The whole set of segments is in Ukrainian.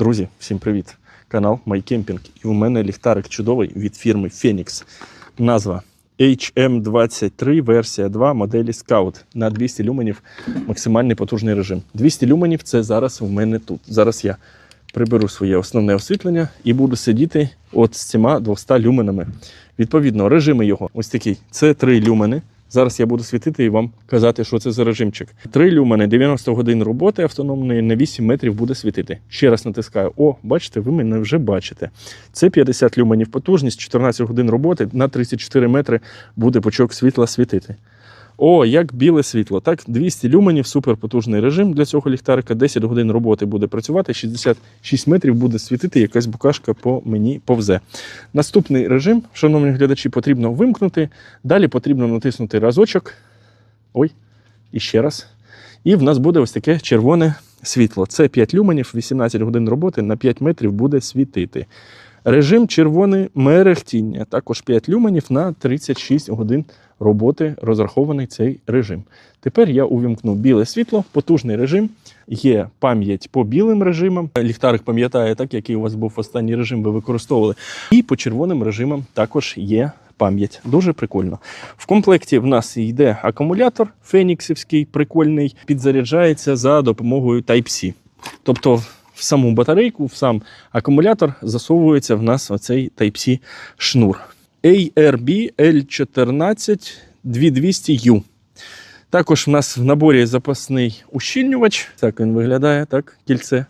Друзі, всім привіт! Канал MyCamping. І у мене ліхтарик чудовий від фірми Phoenix. Назва HM23 версія 2 моделі Scout на 200 люменів максимальний потужний режим. 200 люменів це зараз у мене тут. Зараз я приберу своє основне освітлення і буду сидіти от з цими 200 люменами. Відповідно, режими його ось такий. Це 3 люмени. Зараз я буду світити і вам казати, що це за режимчик. Триль у мене 90 годин роботи автономної на 8 метрів буде світити. Ще раз натискаю. О, бачите, ви мене вже бачите. Це 50 люменів потужність, 14 годин роботи на 34 метри буде пучок світла світити. О, як біле світло. Так, 200 люменів, суперпотужний режим для цього ліхтарика. 10 годин роботи буде працювати, 66 метрів буде світити, якась букашка по мені повзе. Наступний режим, шановні глядачі, потрібно вимкнути. Далі потрібно натиснути разочок. Ой, і ще раз. І в нас буде ось таке червоне світло. Це 5 люменів, 18 годин роботи на 5 метрів буде світити. Режим червоне мерехтіння. Також 5 люменів на 36 годин роботи розрахований цей режим. Тепер я увімкну біле світло, потужний режим. Є пам'ять по білим режимам. Ліхтарик пам'ятає, так який у вас був останній режим, ви використовували. І по червоним режимам також є пам'ять. Дуже прикольно. В комплекті в нас йде акумулятор феніксівський, прикольний, підзаряджається за допомогою Type-C. Тобто в саму батарейку, в сам акумулятор засовується в нас оцей Type-C шнур. ARB L14 2200U. Також в нас в наборі запасний ущільнювач. Так він виглядає, так, кільце,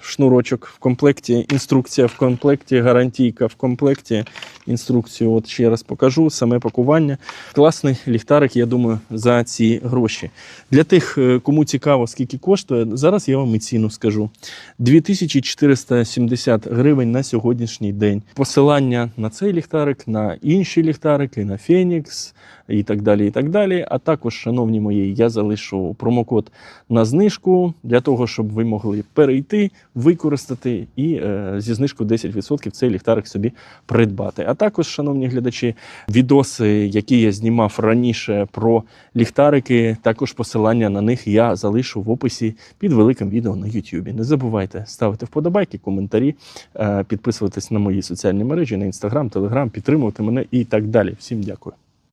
шнурочок в комплекті, інструкція в комплекті, гарантійка в комплекті. Інструкцію от ще раз покажу, саме пакування. Класний ліхтарик, я думаю, за ці гроші. Для тих, е, кому цікаво, скільки коштує, зараз я вам і ціну скажу. 2470 гривень на сьогоднішній день. Посилання на цей ліхтарик, на інші ліхтарики, на Фенікс і так далі. і так далі. А також, шановні мої, я залишу промокод на знижку для того, щоб ви могли перейти, використати і е, зі знижкою 10% цей ліхтарик собі придбати. Також, шановні глядачі, відоси, які я знімав раніше про ліхтарики, також посилання на них я залишу в описі під великим відео на YouTube. Не забувайте ставити вподобайки, коментарі, е, підписуватись на мої соціальні мережі, на інстаграм, телеграм, підтримувати мене і так далі. Всім дякую.